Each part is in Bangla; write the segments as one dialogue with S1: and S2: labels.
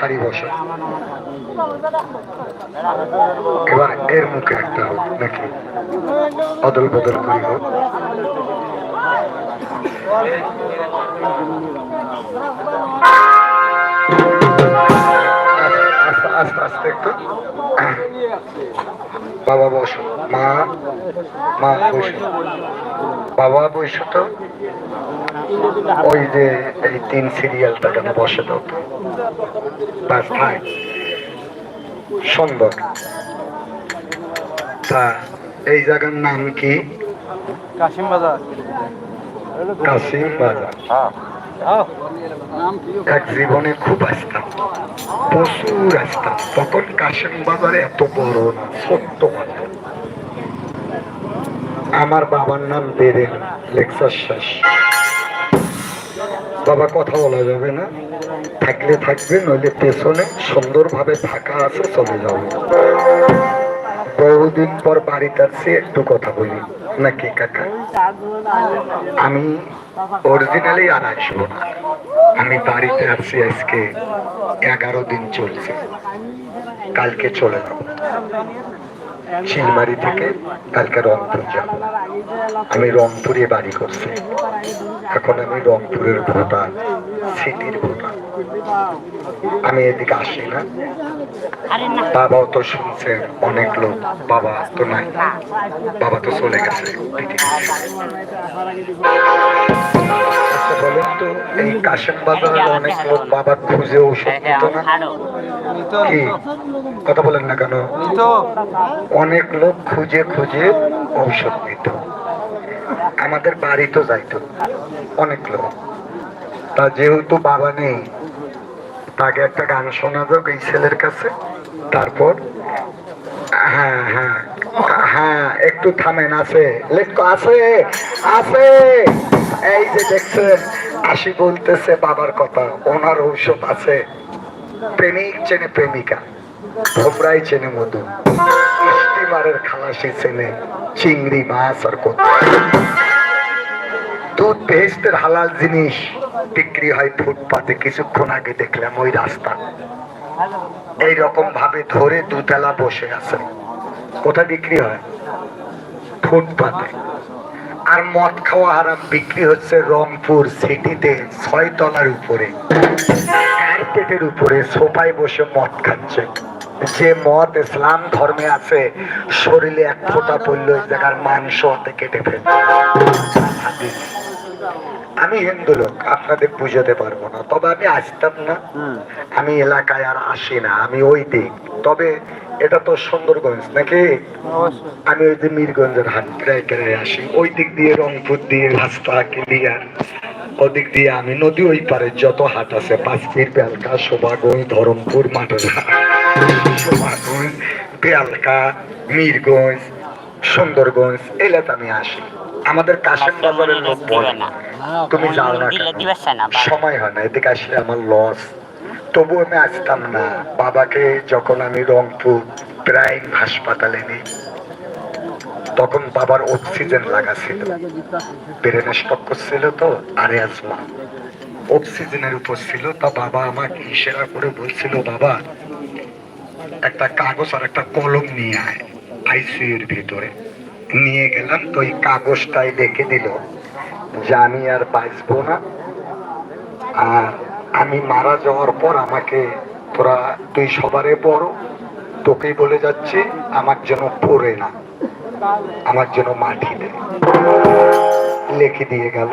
S1: সারি বসে। এবার এর মুখে একটা হোক নাকি অদল বদল করি হোক। আস্তে আস্তে একটু। বাবা বসো। মা মা বাবা বসো ওই যে এই তিন সিরিয়ালটা কেন বসে দাও। বাস থাক। সুন্দর। তা এই জায়গার নাম কি?
S2: কাশিম বাজার।
S1: বাজার। এক জীবনে খুব আসতাম। প্রচুর আসতাম। তখন কাশিম বাজারে এত বড় না ছোট্ট বাজার। আমার বাবার নাম বেরেন লেক্সার শেষ। বাবা কথা বলা যাবে না। থাকলে থাকবে নইলে পেছনে সুন্দরভাবে ফাঁকা আছে, চলে যাবে। বহুদিন পর বাড়িতে আসছি, একটু কথা বলি। নাকি কাকা? আমি অরিজিনালি আর আসব না। আমি বাড়িতে আসছি, আজকে এগারো দিন চলছে। কালকে চলে যাব। শিলমারি থেকে কালকে রংপুর যাব। আমি রংপুরে বাড়ি করছি। এখন আমি রংপুরের ভোটার সিটির ভোটার আমি এদিকে আসি না। বাবাও তো শুনছে অনেক লোক। বাবা তো নাই। বাবা তো চলে গেছে। আচ্ছা বলেন তো এই কাশেম বাজারের অনেক লোক বাবা খুঁজে ওষুধ নিত না? কি? কথা বলেন না কেন? অনেক লোক খুঁজে খুঁজে ঔষধ নিত আমাদের বাড়ি তো যাইতো। অনেক লোক। তা যেহেতু বাবা নেই তাকে একটা গান শোনা যাক এই ছেলের কাছে। তারপর হ্যাঁ হ্যাঁ হ্যাঁ যে দেখছেন বলতেছে বাবার কথা, ওনার আছে। প্রেমিক চেনে প্রেমিকা চেনে মধু। স্টিমারের খালাসি চেনে চিংড়ি মাছ আর কত। দুধ ভেস্তের হালাল জিনিস বিক্রি হয় ফুটপাতে। কিছুক্ষণ আগে দেখলাম ওই রাস্তা। এইরকম ভাবে ধরে দুতলা বসে আছে। কোথায় বিক্রি হয়? ফুটপাতে। আর মদ খাওয়া হারাম, বিক্রি হচ্ছে রংপুর সিটিতে ছয় তলার উপরে। কার্পেটের উপরে সোফায় বসে মদ খাচ্ছে। যে মদ ইসলাম ধর্মে আছে, শরীরে এক ফোঁটা পড়ল ওই জায়গার মাংস হাতে কেটে ফেলে হাদিস। আমি হিন্দু লোক আপনাদের বুঝাতে পারব না তবে আমি আসতাম না। আমি এলাকায় আর আসি না আমি ওই দিক। তবে এটা তো সুন্দরগঞ্জ নাকি? আমি ওই যে মিরগঞ্জের হাট প্রায় প্রায় আসি ওই দিক দিয়ে রংপুর দিয়ে রাস্তা ক্লিয়ার ওদিক দিয়ে আমি নদী ওই পারে যত হাট আছে পাঁচপির বেলকা শোভাগঞ্জ ধরমপুর মাঠের শোভাগঞ্জ বেলকা মিরগঞ্জ সুন্দরগঞ্জ এলাকাতে আমি আসি। আমাদের কাশেম বাজারের লোক বলে তুমি যাও না
S3: না
S1: সময় হয় না এদিকে আসলে আমার লস তবু আমি আসতাম না। বাবাকে যখন আমি রংপুর প্রায় হাসপাতালে নিই তখন বাবার অক্সিজেন লাগা ছিল। ব্রেনে স্টক করছিল তো আরে আসমা অক্সিজেনের উপর ছিল তা বাবা আমাকে ইশারা করে বলছিল বাবা একটা কাগজ আর একটা কলম নিয়ে আয় আইসিইউর ভিতরে। নিয়ে গেলাম, তো ওই কাগজটাই দেখে দিল যে আমি আর বাঁচবো না। আর আমি মারা যাওয়ার পর আমাকে তোরা তুই সবারে বড়, তোকেই বলে যাচ্ছি আমার যেন পড়ে না, আমার যেন মাটি নেই। লেখে দিয়ে গেল,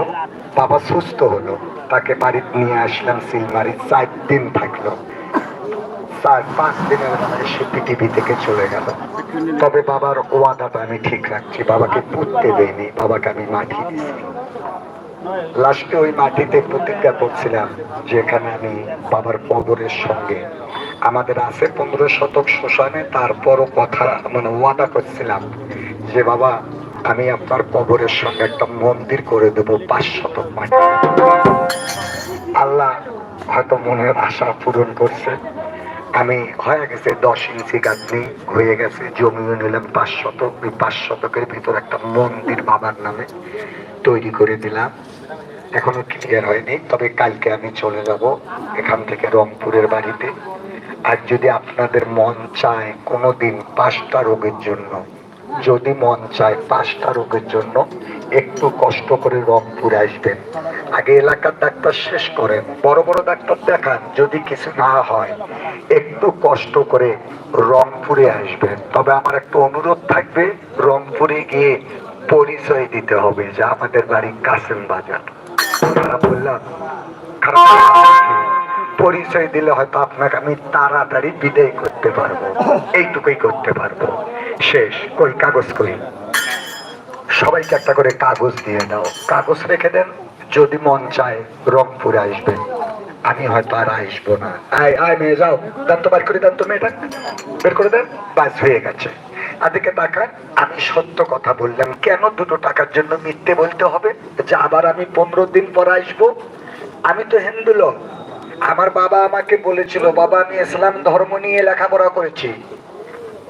S1: বাবা সুস্থ হলো, তাকে বাড়িতে নিয়ে আসলাম সিলমারি, চার দিন থাকল। চার, পাঁচ দিনের সে পৃথিবী থেকে চলে গেল। তবে বাবার ওয়াদাটা আমি ঠিক রাখছি, বাবাকে পুঁততে দেয়নি বাবাকে আমি মাটি দিয়েছি। লাস্টে ওই মাটিতে প্রতিজ্ঞা করছিলাম যেখানে আমি বাবার কবরের সঙ্গে। আমাদের আছে পনেরো শতক শ্মশানে, তারপরও কথা মানে ওয়াদা করছিলাম যে, বাবা, আমি আপনার কবরের সঙ্গে একটা মন্দির করে দেবো পাঁচ শতক মাটি। আল্লাহ হয়তো মনের আশা পূরণ করছে। আমি হয়ে গেছে, দশ ইঞ্চি গাঁথনি হয়ে গেছে জমিও নিলাম পাঁচ শতক ওই পাঁচ শতকের ভিতর একটা মন্দির বাবার নামে তৈরি করে দিলাম। এখনও ক্লিয়ার হয়নি, তবে কালকে আমি চলে যাব এখান থেকে রংপুরের বাড়িতে। আর যদি আপনাদের মন চায় কোনোদিন পাঁচটা রোগের জন্য যদি মন চায় পাঁচটা রোগের জন্য, একটু কষ্ট করে রংপুরে আসবেন। আগে এলাকার ডাক্তার শেষ করেন, বড় বড় ডাক্তার দেখান যদি কিছু না হয়। একটু কষ্ট করে রংপুরে আসবেন। তবে আমার একটা অনুরোধ থাকবে রংপুরে গিয়ে পরিচয় দিতে হবে যে আমাদের বাড়ি কাসেম বাজার। বললাম পরিচয় দিলে হয়তো আপনাকে আমি তাড়াতাড়ি বিদায় করতে পারব। এইটুকুই করতে পারব। শেষ, কই কাগজ কই? সবাইকে একটা করে কাগজ দিয়ে দাও কাগজ রেখে দেন, যদি মন চায় রংপুরে আসবেন আমি হয়তো আর আসব না। আয় আয় মেয়ে, যাও। দান তো বার করে দেন তো মেয়েটা। বের করে দেন, বাস হয়ে গেছে। আদিকে তাকান, আমি সত্য কথা বললাম। কেন দুটো টাকার জন্য মিথ্যে বলতে হবে? যে আবার আমি পনেরো দিন পর আসব? আমি তো হিন্দু লোক। আমার বাবা আমাকে বলেছিল, বাবা, আমি ইসলাম ধর্ম নিয়ে লেখাপড়া করেছি।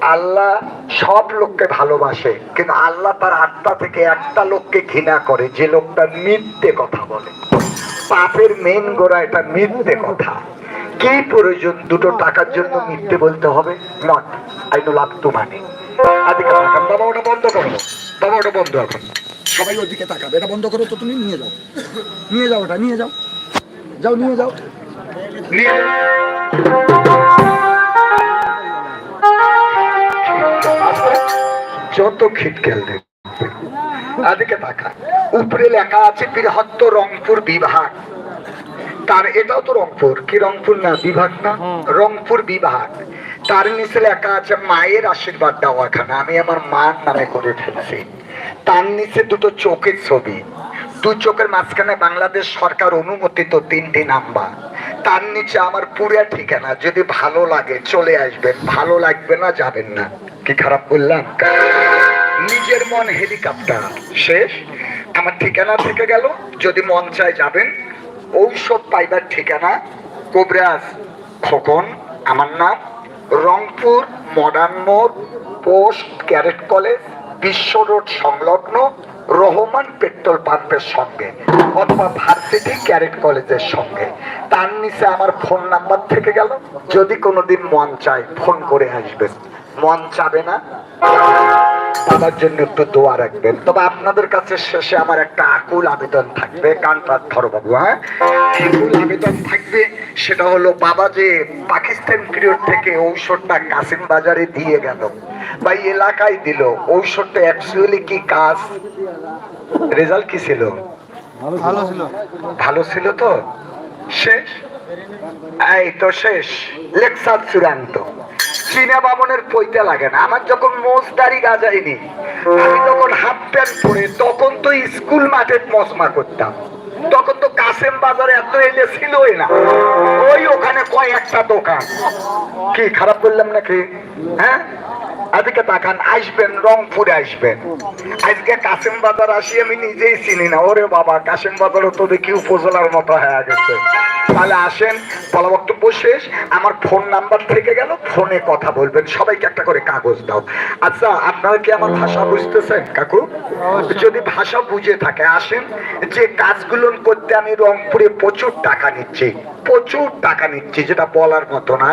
S1: আল্লাহ সব লোককে ভালোবাসে, কিন্তু আল্লাহ তার আত্মা থেকে একটা লোককে ঘৃণা করে, যে লোকটা মিথ্যে কথা বলে। পাপের মেন গোড়া এটা মিথ্যে কথা। কি প্রয়োজন? দুটো টাকার জন্য মিথ্যে বলতে হবে? Not I know love to money. আদিকে তাকান বাবা, ওটা বন্ধ করো। বাবা, ওটা বন্ধ এখন।
S3: সবাই ওদিকে তাকাবে। এটা বন্ধ করো তো, তুমি নিয়ে যাও। নিয়ে যাও ওটা, নিয়ে যাও। যাও, নিয়ে যাও।
S1: নিয়ে যত খিটকেল দেখবে আদিকে তাকা। উপরে লেখা আছে বৃহত্তর রংপুর বিভাগ। তার এটাও তো রংপুর। কি রংপুর না? বিভাগ না? রংপুর বিভাগ। তার নিচে লেখা আছে মায়ের আশীর্বাদ দেওয়াখানা। আমি আমার মার নামে করে ফেলছি। তার নিচে দুটো চোখের ছবি। দু চোখের মাঝখানে বাংলাদেশ সরকার অনুমোদিত তিনটি নাম্বার। তার নিচে আমার পুরা ঠিকানা। যদি ভালো লাগে চলে আসবেন। ভালো লাগবে না যাবেন না। কি খারাপ বললাম? নিজের মন হেলিকপ্টার। শেষ? আমার ঠিকানা থেকে গেল। যদি মন চায় যাবেন, ঔষধ পাইবার ঠিকানা কোবরাজ খোকন, আমার নাম রংপুর মডার্ন মোড়, পোস্ট ক্যারেট কলেজ, বিশ্ব রোড সংলগ্ন রহমান পেট্রোল পাম্পের সঙ্গে অথবা ভার্সিটি ক্যারেট কলেজের সঙ্গে। তার নিচে আমার ফোন নাম্বার থেকে গেল। যদি কোনোদিন মন চায়, ফোন করে আসবেন। মন চাবে না? বাবার জন্য একটু দোয়া রাখবেন। তবে আপনাদের কাছে শেষে আমার একটা আকুল আবেদন থাকবে কান্তার বাবু হ্যাঁ? আকুল আবেদন থাকবে সেটা হলো বাবা যে পাকিস্তান পিরিয়ড থেকে ঔষধটা কাসিম বাজারে দিয়ে গেল বা এলাকায় দিল ঔষধটা অ্যাকচুয়ালি কি কাজ? রেজাল্ট কি ছিল?
S2: ভালো ছিল।
S1: ভালো ছিল তো? শেষ? এই তো শেষ। লেকচার চূড়ান্ত। চীনা বামনের পইতে লাগে না। আমার যখন মোজদারি গাজাইনি আমি যখন হাফ প্যান্ট পরে তখন তো স্কুল মাঠে মসমা করতাম। তখন তো কাসেম বাজারে এত এলে ছিলই না। ওই ওখানে কয়েকটা দোকান। কি, খারাপ করলাম নাকি? হ্যাঁ? আজকে তাকান আসবেন রংপুরে আসবেন। আজকে কাসিম বাজার আসি আমি নিজেই চিনি না। ওরে বাবা কাসিম বাজারও তো দেখি উপজেলার মতো হয়ে গেছে। তাহলে আসেন বলা বক্তব্য শেষ। আমার ফোন নাম্বার থেকে গেল ফোনে কথা বলবেন। সবাইকে একটা করে কাগজ দাও। আচ্ছা আপনারা কি আমার ভাষা বুঝতেছেন কাকু? যদি ভাষা বুঝে থাকে আসেন। যে কাজগুলো করতে আমি রংপুরে প্রচুর টাকা নিচ্ছি প্রচুর টাকা নিচ্ছি যেটা বলার মতো না।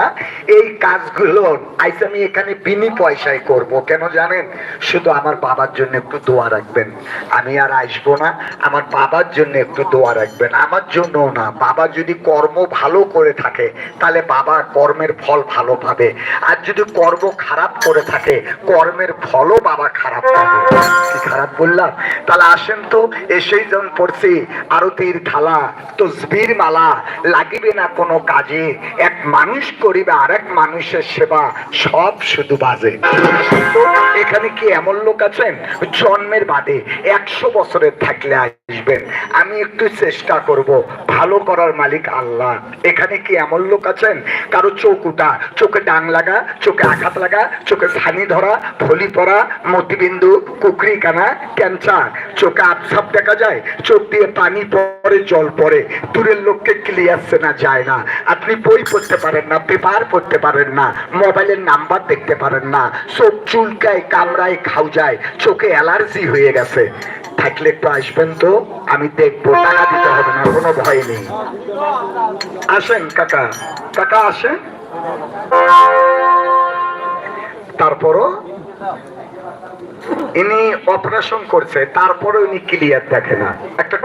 S1: এই কাজগুলো আইস আমি এখানে বিনি পয়সায় করব, কেন জানেন? শুধু আমার বাবার জন্য একটু দোয়া রাখবেন। আমি আর আসব না, আমার বাবার জন্য একটু দোয়া রাখবেন। আমার জন্য না, বাবা যদি কর্ম ভালো করে থাকে, তাহলে বাবা কর্মের ফল ভালো পাবে। আর যদি কর্ম খারাপ করে থাকে, কর্মের ফলও বাবা খারাপ পাবে। কি খারাপ বললাম? তাহলে আসেন তো, এসেই যখন পড়ছি, আরতির থালা, তসবির মালা, লাগিবে না কোনো কাজে। এক মানুষ করিবে, আরেক মানুষের সেবা, সব শুধু বাজে। এখানে কি এমন লোক আছেন? জন্মের বাদে একশো বছরের থাকলে আসবেন। আমি একটু চেষ্টা করব। ভালো করার মালিক আল্লাহ। এখানে কি এমন লোক আছেন? কারও চোখ উঠা, চোখে ডাং লাগা, চোখে আঘাত লাগা, চোখে ছানি ধরা ফলি পড়া মতিবিন্দু, কুকরি কানা, ক্যান্সার। চোখে আবসাপ দেখা যায়, চোখ দিয়ে পানি পরে জল পড়ে। দূরের লোককে ক্লিয়ার চেনা যায় না। আপনি বই পড়তে পারেন না, পেপার পড়তে পারেন না, মোবাইলের নাম্বার দেখতে পারেন না। চোখ চুলকায়, কামড়ায় খাও যায় চোখে অ্যালার্জি হয়ে গেছে। থাকলে একটু আসবেন তো, আমি দেখব টাকা দিতে হবে না, কোনো ভয় নেই। আসেন কাকা কাকা আসেন। তারপরও ইনি অপারেশন করছে তারপরে উনি ক্লিয়ার দেখে না। একটা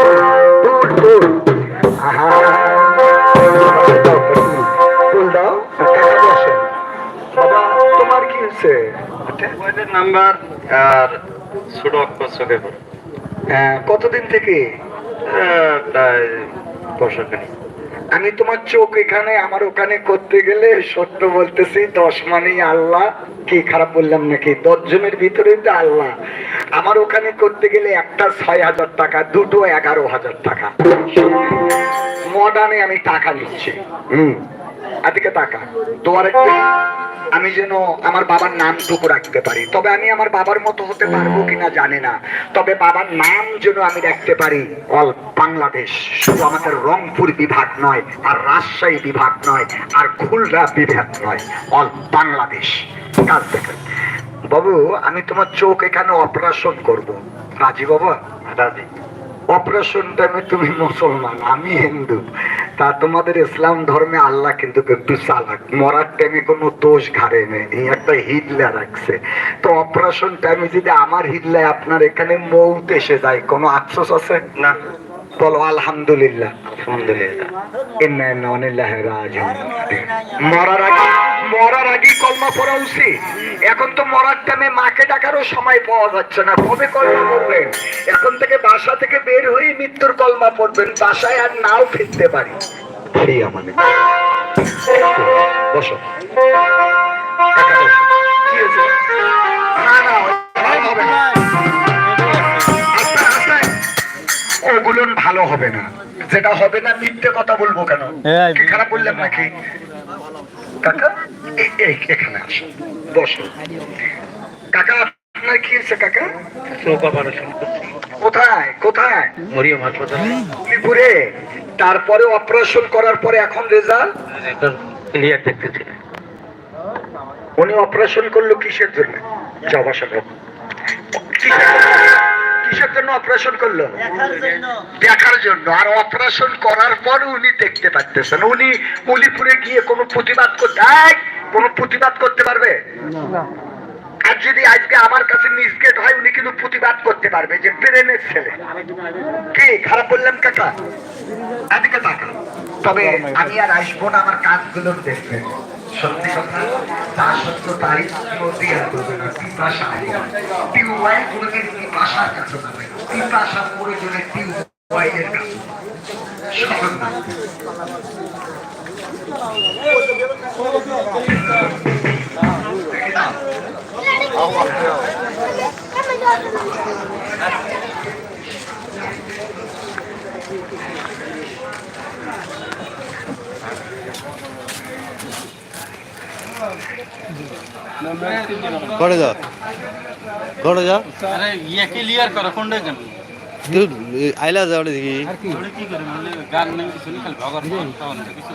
S1: হয়েছে
S2: ওদের নাম্বার আর ছোট অক্ষর চোখে
S1: হ্যাঁ, কতদিন থেকে?
S2: প্রায়
S1: আমি তোমার চোখ এখানে আমার ওখানে করতে গেলে সত্য বলতেছি দশ মানেই আল্লাহ। কি খারাপ বললাম নাকি? দশ জনের ভিতরে তো আল্লাহ। আমার ওখানে করতে গেলে একটা ছয় হাজার টাকা দুটো এগারো হাজার টাকা। মডার্নে আমি টাকা নিচ্ছি। হুম। এদিকে তোমার একটু আমি যেন আমার বাবার নামটুকু রাখতে পারি। তবে আমি আমার বাবার মতো হতে পারব কিনা জানি না। তবে বাবার নাম যেন আমি রাখতে পারি, অল বাংলাদেশ। শুধু আমাদের রংপুর বিভাগ নয়, আর রাজশাহী বিভাগ নয়, আর খুলনা বিভাগ নয়, অল বাংলাদেশ। কাজ দেখেন। বাবু, আমি তোমার চোখ এখানে অপারেশন করব। রাজি বাবা?
S2: রাজি।
S1: অপারেশন টাইমে তুমি মুসলমান, আমি হিন্দু। তা তোমাদের ইসলাম ধর্মে আল্লাহ কিন্তু একটু চালাক। মরার টাইমে কোনো দোষ ঘাড়ে নেই একটা হিডলা রাখছে। তো অপারেশন টাইমে যদি আমার হিডলায় আপনার এখানে মৌত এসে যায়, কোনো আফসোস আছে?
S2: না।
S1: বলো, আলহামদুলিল্লাহ। মরার আগে মরার আগে কলমা পড়া উচিত। এখন তো মরার টাইমে মাকে ডাকারও সময় পাওয়া যাচ্ছে না। কবে কলমা পড়বেন? এখন থেকে বাসা থেকে বের হয়ে মৃত্যুর কলমা পড়বেন। বাসায় আর নাও ফিরতে পারি। সেই আমাদের। বসো। ভালো হবে না। যেটা হবে না মিথ্যে কথা বলব কেন? কি খারাপ বললাম নাকি? কাকা এখানে আসো বসো কাকা আপনার কি হয়েছে কাকা?
S2: চোখ অপারেশন
S1: কোথায় কোথায়?
S2: মরিয়ম হাসপাতালে
S1: মিরপুরে তারপরে অপারেশন করার পরে এখন রেজাল্ট
S2: ক্লিয়ার দেখতেছি
S1: উনি অপারেশন করল কিসের জন্য? সব কিসের জন্য অপারেশন করল। দেখার জন্য। আর অপারেশন করার পর উনি দেখতে পারতেছেন। উনি উলিপুরে গিয়ে কোনো প্রতিবাদ করতে কোনো প্রতিবাদ করতে পারবে? আর যদি আজকে আমার কাছে মিসগেট হয় উনি কিন্তু প্রতিবাদ করতে পারবে যে ব্রেনের ছেলে। কি? খারাপ বললাম কাকা? এদিকে তাকা তবে আমি আর আসব না আমার কাজগুলো দেখবে সত্যি কথা যা সত্য তাই নদী আর করবে না। পিপাসা টিউবওয়েল কোনোদিন পিপাসার কাছে যাবে পিপাসা প্রয়োজনে টিউবওয়েলের কাছে সমান না
S4: ঘরে যা ঘরে যা
S5: আরে ইয়ে ক্লিয়ার করো? কোনটা কেন?
S4: তুই আইলা যাও দেখি।
S5: ওটা কি? করে? মানে গান নেই কিছু খালি ভগর কিছু।